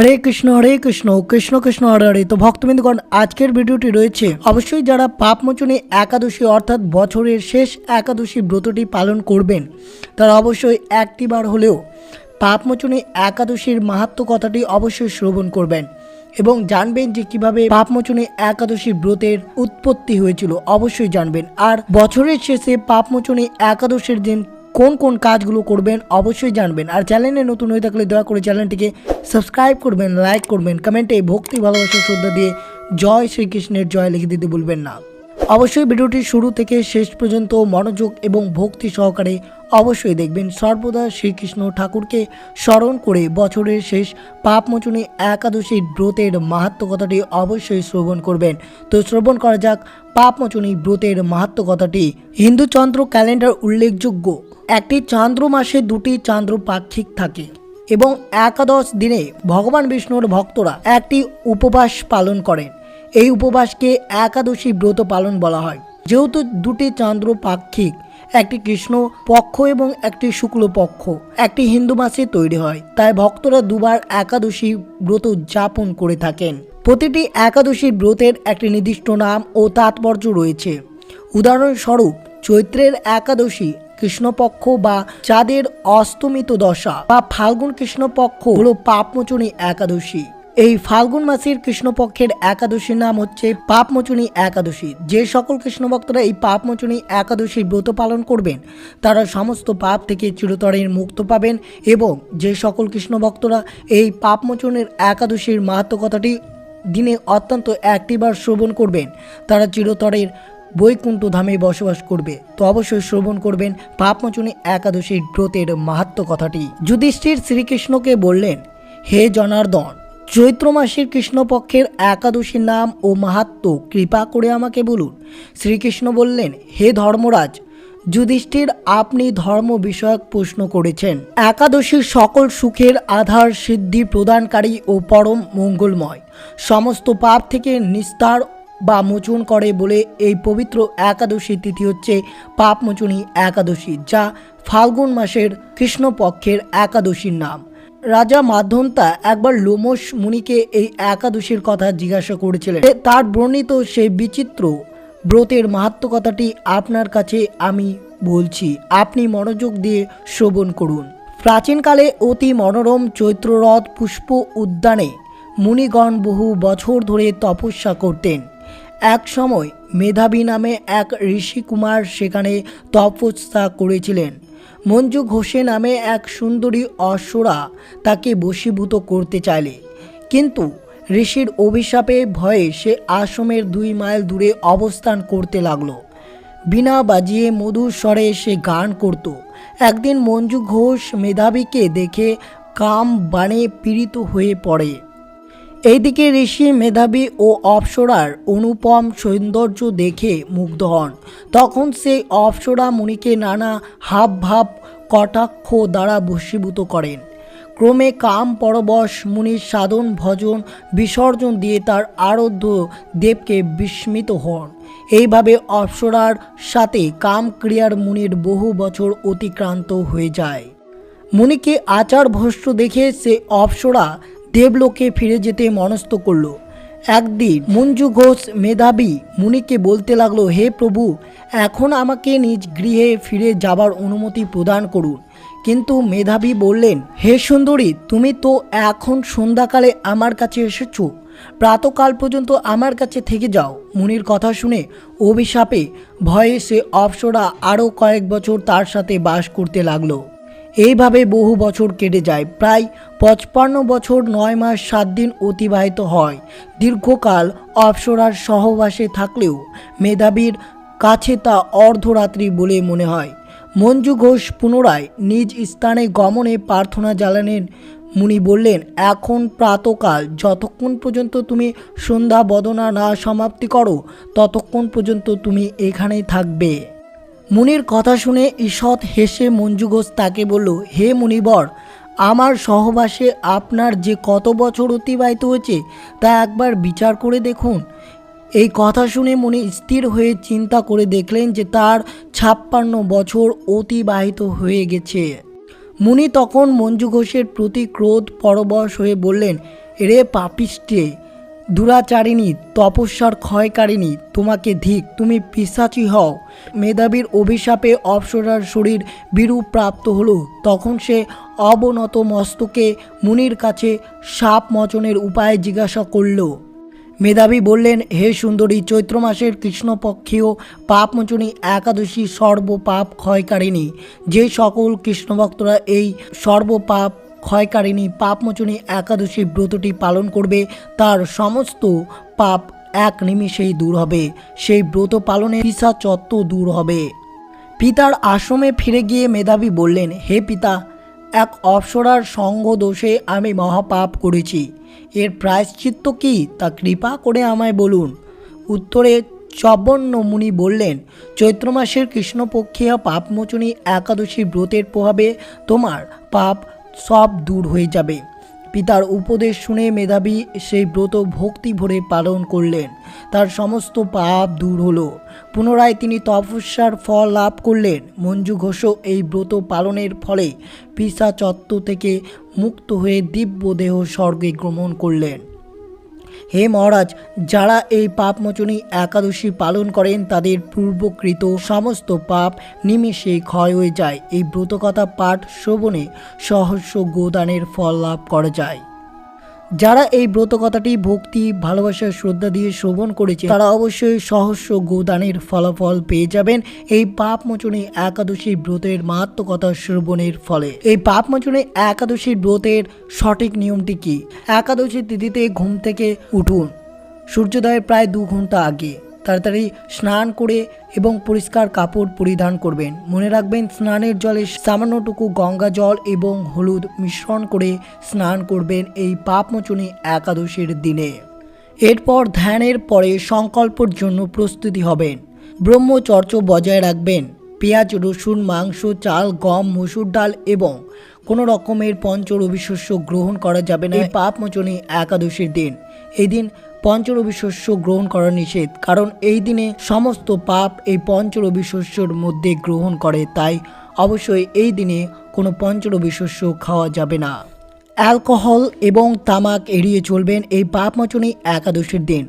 হরে কৃষ্ণ হরে কৃষ্ণ কৃষ্ণ কৃষ্ণ, হরে হরে। তো ভক্তবৃন্দগণ, আজকের ভিডিওটি রয়েছে। অবশ্যই যারা পাপমোচনী একাদশী অর্থাৎ বছরের শেষ একাদশী ব্রতটি পালন করবেন, তারা অবশ্যই একটিবার হলেও পাপমোচনী একাদশীর মাহাত্ম কথাটি অবশ্যই শ্রবণ করবেন এবং জানবেন যে কীভাবে পাপমোচনী একাদশী ব্রতের উৎপত্তি হয়েছিল। অবশ্যই জানবেন। আর বছরের শেষে পাপমোচনী একাদশীর দিন কোন কোন কাজগুলো করবেন অবশ্যই জানবেন। আর চ্যানেলে নতুন হয়ে থাকলে দয়া করে চ্যানেলটিকে সাবস্ক্রাইব করবেন, লাইক করবেন, কমেন্টে ভক্তি, ভালোবাসা, শ্রদ্ধা দিয়ে জয় শ্রীকৃষ্ণের জয় লিখে দিতে ভুলবেন না। অবশ্যই ভিডিওটি শুরু থেকে শেষ পর্যন্ত মনোযোগ এবং ভক্তি সহকারে অবশ্যই দেখবেন। সর্বদা শ্রীকৃষ্ণ ঠাকুরকে স্মরণ করে বছরের শেষ পাপমোচনী একাদশীর ব্রতের মাহাত্ম কথাটি অবশ্যই শ্রবণ করবেন। তো শ্রবণ করা যাক, পাপমোচনী ব্রতের মাহাত্ম কথাটি। হিন্দু চন্দ্র ক্যালেন্ডার উল্লেখযোগ্য। একটি চান্দ্র মাসে দুটি চান্দ্র পাক্ষিক থাকে এবং একাদশ দিনে ভগবান বিষ্ণুর ভক্তরা একটি উপবাস পালন করেন। এই উপবাসকে একাদশী ব্রত পালন বলা হয়। যেহেতু দুটি চান্দ্র পাক্ষিক, একটি কৃষ্ণ পক্ষ এবং একটি শুক্ল পক্ষ, একটি হিন্দু মাসে তৈরি হয়। তাই ভক্তরা দুবার একাদশী ব্রত উদযাপন করে থাকেন। প্রতিটি একাদশী ব্রতের একটি নির্দিষ্ট নাম ও তাৎপর্য রয়েছে। উদাহরণস্বরূপ চৈত্রের একাদশী কৃষ্ণপক্ষ বা চাঁদের অস্তমিত দশা বা ফাল্গুন কৃষ্ণপক্ষ হলো পাপমোচনী একাদশী। এই ফাল্গুন মাসের কৃষ্ণপক্ষের একাদশীর নাম হচ্ছে পাপমোচনী একাদশী। যে সকল কৃষ্ণ ভক্তরা এই পাপমোচনী একাদশীর ব্রত পালন করবেন, তারা সমস্ত পাপ থেকে চিরতরের মুক্ত পাবেন এবং যে সকল কৃষ্ণ ভক্তরা এই পাপমোচনের একাদশীর মাহাত্ম কথাটি দিনে অত্যন্ত একটিবার শ্রবণ করবেন, তারা চিরতরের বৈকুণ্ঠ ধামে বসবাস করবে। তো অবশ্যই শ্রবণ করবেন পাপমোচনী একাদশীর ব্রতের মাহাত্ম কথাটি। যুধিষ্ঠির শ্রীকৃষ্ণকে বললেন, হে জনার্দন, চৈত্র মাসের কৃষ্ণপক্ষের একাদশীর নাম ও মাহাত্ম কৃপা করে আমাকে বলুন। শ্রীকৃষ্ণ বললেন, হে ধর্মরাজ, যুধিষ্ঠির আপনি ধর্ম বিষয়ক প্রশ্ন করেছেন। একাদশীর সকল সুখের আধার সিদ্ধি প্রদানকারী ও পরম মঙ্গলময়। সমস্ত পাপ থেকে নিস্তার বা মোচন করে বলে এই পবিত্র একাদশী তিথি হচ্ছে পাপমোচনী একাদশী, যা ফাল্গুন মাসের কৃষ্ণপক্ষের একাদশীর নাম। রাজা মাধ্যন্তা একবার লোমস মুনিকে এই একাদশীর কথা জিজ্ঞাসা করেছিলেন। তার বর্ণিত সেই বিচিত্র ব্রতের মাহাত্ম কথাটি আপনার কাছে আমি বলছি, আপনি মনোযোগ দিয়ে শ্রবণ করুন। প্রাচীনকালে অতি মনোরম চৈত্ররথ পুষ্প উদ্যানে মুনিগণ বহু বছর ধরে তপস্যা করতেন। এক সময় মেধাবী নামে এক ঋষিকুমার সেখানে তপস্যা করেছিলেন। মঞ্জু ঘোষে নামে এক সুন্দরী অশ্বরা তাকে বশীভূত করতে চাইলে। কিন্তু ঋষির অভিশাপে ভয়ে সে আশ্রমের দুই মাইল দূরে অবস্থান করতে লাগল। বিনা বাজিয়ে মধুর স্বরে সে গান করত। একদিন মঞ্জু ঘোষ মেধাবীকে দেখে কাম বাণে পীড়িত হয়ে পড়ে। এইদিকে ঋষি, মেধাবী ও অপ্সরার অনুপম সৌন্দর্য দেখে মুগ্ধ হন। তখন সেই অপ্সরা মুনিকে নানা হাব ভাব কটাক্ষ দ্বারা বশীভূত করেন। ক্রমে কাম পরবশ মুনির সাধন, ভজন, বিসর্জন দিয়ে তার আরাধ্য দেবকে বিস্মিত হন। এইভাবে অপ্সরার সাথে কাম ক্রিয়ার মুনির বহু বছর অতিক্রান্ত হয়ে যায়। মুনিকে আচার ভ্রষ্ট দেখে সে অপ্সরা দেবলোকে ফিরে যেতে মনস্থ করল। একদিন মঞ্জু ঘোষ মেধাবী মুনিকে বলতে লাগল, হে প্রভু, এখন আমাকে নিজ গৃহে ফিরে যাবার অনুমতি প্রদান করুন। কিন্তু মেধাবী বললেন, হে সুন্দরী, তুমি তো এখন সন্ধ্যাকালে আমার কাছে এসেছ। প্রাতকাল পর্যন্ত আমার কাছে থেকে যাও। মুনির কথা শুনে অভিশাপে ভয়ে সে অপ্সরা আরও কয়েক বছর তার সাথে বাস করতে লাগল। এইভাবে বহু বছর কেটে যায়। প্রায় পঁচপান্ন বছর নয় মাস সাত দিন অতিবাহিত হয়। দীর্ঘকাল অপ্সরার সহবাসে থাকলেও মেধাবীর কাছে তা অর্ধরাত্রি বলে মনে হয়। মঞ্জু ঘোষ পুনরায় নিজ স্থানে গমনে প্রার্থনা জ্বালানেন মুনি বললেন, এখন প্রাতকাল, যতক্ষণ পর্যন্ত তুমি সন্ধ্যা বদনা না সমাপ্তি করো, ততক্ষণ পর্যন্ত তুমি এখানেই থাকবে। মুনির কথা শুনে ঈষৎ হেসে মঞ্জু ঘোষ তাকে বলল, হে মুনিবর, আমার সহবাসে আপনার যে কত বছর অতিবাহিত হয়েছে তা একবার বিচার করে দেখুন। এই কথা শুনে মুনি স্থির হয়ে চিন্তা করে দেখলেন যে তার ছাপ্পান্ন বছর অতিবাহিত হয়ে গেছে। মুনি তখন মঞ্জু ঘোষের প্রতি ক্রোধ পরবশ হয়ে বললেন রে পাপিষ্টে দুরাচারিণী, তপস্যার ক্ষয়কারিণী, তোমাকে ধিক, তুমি পিসাচি হও। মেধাবীর অভিশাপে অপসরার শরীর বিরূপ প্রাপ্ত হলো। তখন সে অবনত মস্তকে মুনির কাছে সাপ মচনের উপায় জিজ্ঞাসা করল। মেধাবী বললেন, হে সুন্দরী, চৈত্র মাসের কৃষ্ণপক্ষীয় পাপমোচনী একাদশী সর্বপাপ ক্ষয়কারিণী। যে সকল কৃষ্ণভক্তরা এই সর্বপাপ ক্ষয়কারিণী পাপমোচনী একাদশী ব্রতটি পালন করবে, তার সমস্ত পাপ এক নিমিষেই দূর হবে। সেই ব্রত পালনে পিসাচত্ব দূর হবে। পিতার আশ্রমে ফিরে গিয়ে মেধাবী বললেন, হে পিতা, এক অপসরার সঙ্গ দোষে আমি মহাপাপ করেছি। এর প্রায়শ্চিত্ত কি, তা কৃপা করে আমায় বলুন। উত্তরে চবন্ন মুনি বললেন, চৈত্র মাসের কৃষ্ণপক্ষীয় পাপমোচনী একাদশী ব্রতের প্রভাবে তোমার পাপ সব দূর হয়ে যাবে। পিতার উপদেশ শুনে মেধাবী সেই ব্রত ভক্তি ভরে পালন করলেন। তার সমস্ত পাপ দূর হলো। পুনরায় তিনি তপস্যার ফল লাভ করলেন। মঞ্জু ঘোষও এই ব্রত পালনের ফলে পিসাচত্ব থেকে মুক্ত হয়ে দিব্য দেহ স্বর্গে গমন করলেন। হে মহারাজ, যারা এই পাপমোচনী একাদশী পালন করেন, তাদের পূর্বকৃত সমস্ত পাপ নিমেষে ক্ষয় হয়ে যায়। এই ব্রতকথা পাঠ শ্রবণে সহস্র গোদানের ফল লাভ করা যায়। যারা এই ব্রত কথাটি ভক্তি, ভালোবাসা, শ্রদ্ধা দিয়ে শ্রবণ করেছে, তারা অবশ্যই সহস্র গোদানের ফলাফল পেয়ে যাবেন এই পাপমোচনী একাদশী ব্রতের মাহাত্মকথা শ্রবণের ফলে। এই পাপ পাপমোচনী একাদশী ব্রতের সঠিক নিয়মটি কি? একাদশী তিথিতে ঘুম থেকে উঠুন। সূর্যোদয়ের প্রায় দু ঘণ্টা আগে। তাড়াতাড়ি স্নান করে এবং পরিষ্কার কাপড় পরিধান করবেন। মনে রাখবেন, স্নানের জলে সামান্যটুকু গঙ্গা জল এবং হলুদ মিশ্রণ করে স্নান করবেন এই পাপমোচনী একাদশীর দিনে। এরপর ধ্যানের পরে সংকল্পর জন্য প্রস্তুতি হবেন। ব্রহ্মচর্য বজায় রাখবেন। পেঁয়াজ, রসুন, মাংস, চাল, গম, মসুর ডাল এবং কোনো রকমের পঞ্চরবি শস্য গ্রহণ করা যাবে না। এই পাপমোচনী একাদশীর দিন। এই দিন পঞ্চরবি শস্য গ্রহণ করা নিষেধ, কারণ এই দিনে সমস্ত পাপ এই পঞ্চরবি শস্যর মধ্যে গ্রহণ করে, তাই অবশ্যই এই দিনে কোনো পঞ্চরবি শস্য খাওয়া যাবে না। অ্যালকোহল এবং তামাক এড়িয়ে চলবেন এই পাপমোচনী একাদশীর দিন।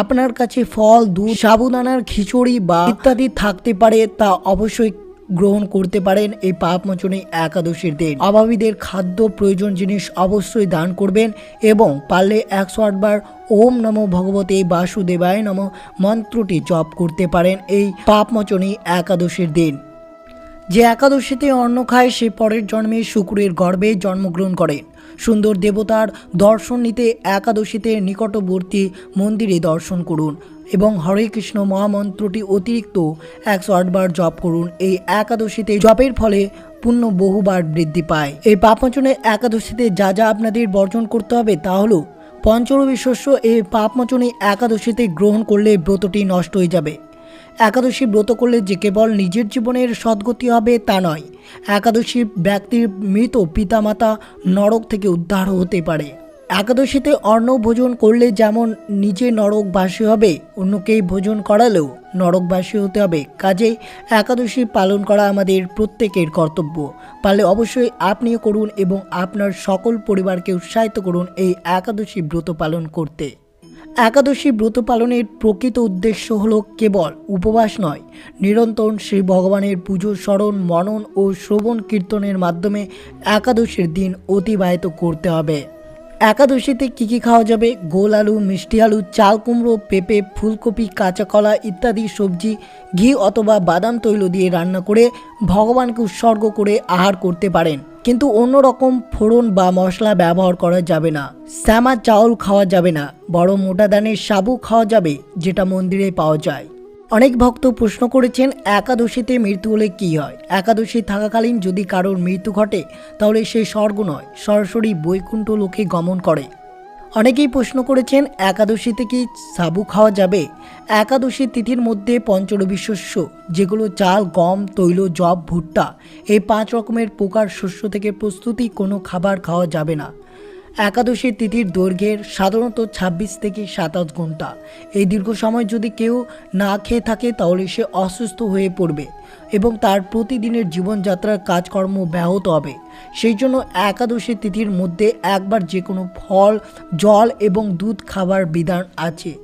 আপনার কাছে ফল, দুধ, সাবুদানার খিচুড়ি বা ইত্যাদি থাকতে পারে, তা অবশ্যই গ্রহণ করতে পারেন এই পাপমোচনী একাদশীর দিন। অভাবীদের খাদ্য প্রয়োজন জিনিস অবশ্যই দান করবেন এবং পারলে একশো আটবার ওম নমো ভগবতে বাসুদেবায় নম মন্ত্রটি জপ করতে পারেন এই পাপমোচনী একাদশীর দিন। যে একাদশীতে অন্ন খায়, সে পরের জন্মে শুক্রের গর্ভে জন্মগ্রহণ করেন। সুন্দর দেবতার দর্শন নিতে একাদশীতে নিকটবর্তী মন্দিরে দর্শন করুন। এবং হরে কৃষ্ণ মহামন্ত্রটি অতিরিক্ত একশো আটবার জপ করুন। এই একাদশীতে জপের ফলে পুণ্য বহুবার বৃদ্ধি পায়। এই পাপমোচনের একাদশীতে যা যা আপনাদের বর্জন করতে হবে তা হলো পঞ্চরবি শস্য। এই পাপমোচনী একাদশীতে গ্রহণ করলে ব্রতটি নষ্ট হয়ে যাবে। একাদশী ব্রত করলে যে কেবল নিজের জীবনের সদ্গতি হবে তা নয়, একাদশী ব্যক্তির মৃত পিতামাতা নরক থেকে উদ্ধার হতে পারে। একাদশীতে অন্ন ভোজন করলে যেমন নিজে নরকবাসী হবে, অন্যকেই ভোজন করালেও নরকবাসী হতে হবে। কাজেই একাদশী পালন করা আমাদের প্রত্যেকের কর্তব্য। পারলে অবশ্যই আপনিও করুন এবং আপনার সকল পরিবারকে উৎসাহিত করুন এই একাদশী ব্রত পালন করতে। একাদশী ব্রত পালনের প্রকৃত উদ্দেশ্য হল কেবল উপবাস নয়, নিরন্তর শ্রী ভগবানের পুজো, স্মরণ, মনন ও শ্রবণ কীর্তনের মাধ্যমে একাদশীর দিন অতিবাহিত করতে হবে। একাদশীতে কী কী খাওয়া যাবে? গোল আলু, মিষ্টি আলু, চাল কুমড়ো, পেঁপে, ফুলকপি, কাঁচা কলা ইত্যাদি সবজি, ঘি অথবা বাদাম তৈল দিয়ে রান্না করে ভগবানকে উৎসর্গ করে আহার করতে পারেন। কিন্তু অন্য রকম ফোড়ন বা মশলা ব্যবহার করা যাবে না। শ্যামা চাউল খাওয়া যাবে না বড় মোটা দানের সাবু খাওয়া যাবে, যেটা মন্দিরে পাওয়া যায়। অনেক ভক্ত প্রশ্ন করেছেন, একাদশীতে মৃত্যু হলে কি হয়? একাদশী থাকাকালীন যদি কারোর মৃত্যু ঘটে, তাহলে সে স্বর্গ নয়, সরাসরি বৈকুণ্ঠ লোকে গমন করে। অনেকেই প্রশ্ন করেছেন, একাদশীতে কি সাবু খাওয়া যাবে? একাদশী তিথির মধ্যে পঞ্চরবি শস্য যেগুলো চাল, গম, তৈল জব ভুট্টা, এই পাঁচ রকমের পোকার শস্য থেকে প্রস্তুতি, কোনো খাবার খাওয়া যাবে না। একাদশী তিথির দৈর্ঘ্যের সাধারণত ২৬ থেকে সাতাশ ঘণ্টা। এই দীর্ঘ সময় যদি কেউ না খেয়ে থাকে, তাহলে সে অসুস্থ হয়ে পড়বে এবং তার প্রতিদিনের জীবনযাত্রার কাজকর্ম ব্যাহত হবে। সেই জন্য একাদশী তিথির মধ্যে একবার যে কোনো ফল, জল এবং দুধ খাবার বিধান আছে।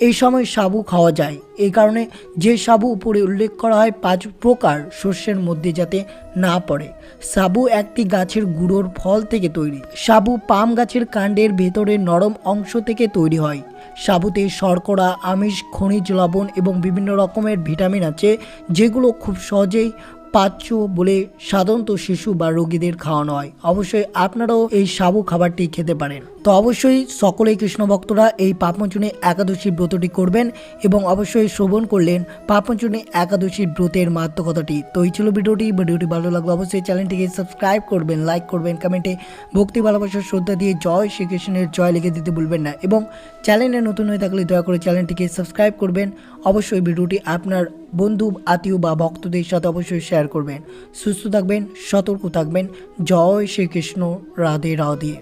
এই সময় সাবু খাওয়া যায়। এই কারণে যে সাবু উপরে উল্লেখ করা হয়, পাঁচ প্রকার শস্যের মধ্যে যাতে না পড়ে। সাবু একটি গাছের গুঁড়োর ফল থেকে তৈরি। সাবু পাম গাছের কাণ্ডের ভেতরে নরম অংশ থেকে তৈরি হয়। সাবুতে শর্করা, আমিষ, খনিজ লবণ এবং বিভিন্ন রকমের ভিটামিন আছে, যেগুলো খুব সহজেই পাচ্য বলে সাধারণত শিশু বা রোগীদের খাওয়ানো হয়। অবশ্যই আপনারাও এই সাবু খাবারটি খেতে পারেন। তো অবশ্যই সকলেই কৃষ্ণ ভক্তরা এই পাপমোচনী একাদশী ব্রতটি করবেন এবং অবশ্যই শ্রবণ করলেন পাপমোচনী একাদশীর ব্রতের মাত্মকতাটি তো এই ছিল ভিডিওটি। ভিডিওটি ভালো লাগল অবশ্যই চ্যানেলটিকে সাবস্ক্রাইব করবেন, লাইক করবেন, কমেন্টে ভক্তি ভালোবাসার শ্রদ্ধা দিয়ে জয় শ্রীকৃষ্ণের জয় লিখে দিতে ভুলবেন না এবং চ্যানেলে নতুন হয়ে থাকলে দয়া করে চ্যানেলটিকে সাবস্ক্রাইব করবেন। অবশ্যই ভিডিওটি আপনার বন্ধু, আত্মীয় বা ভক্তদের সাথে অবশ্যই শেয়ার করবেন। সুস্থ থাকবেন, সতর্ক থাকবেন। জয় শ্রীকৃষ্ণ। রাধে রাধে।